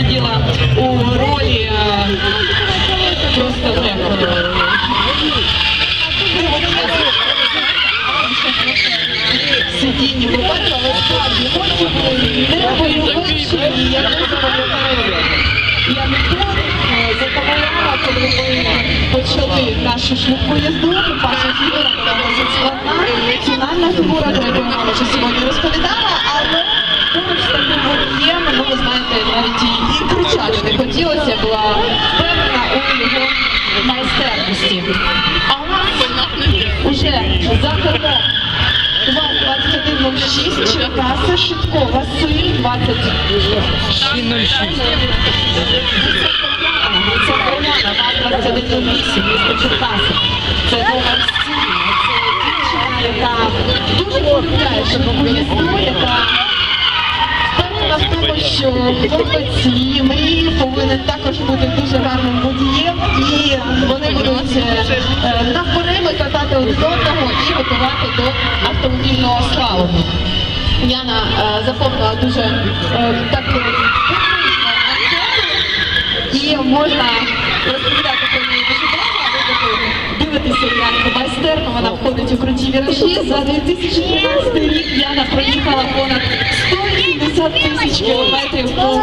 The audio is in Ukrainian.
сиділа у ролі е, просто е, сидіння. Але справді емоції були я дуже пам'ятаю, я ніколи запам'ятала, коли почали нашу швидку їзду, перша фігура була досить складна, фінальна фігура, про яку мама вже сьогодні розповідала, знаєте, навіть і, кричати не хотілося, була впевнена у його майстерності. А у нас уже за кермом у вас 2106, Черкаси, Шитко, Василь, 20. Це ВАЗ 2108, місто Черкаси. Це номер 7, це дівчина, яка дуже полюбляє їзду, яка хлопець її повинен також бути дуже гарним водієм, і вони будуть е, навперейми катати один одного і готувати до автомобільного слалому. Яна е, заповнила дуже е, таку і можна розповідати про неї дуже довго, а ви таки дивитеся, як майстерно вона входить у круті віражі. За 2013 рік Яна проїхала понад rzadko jest dzieło metry w pół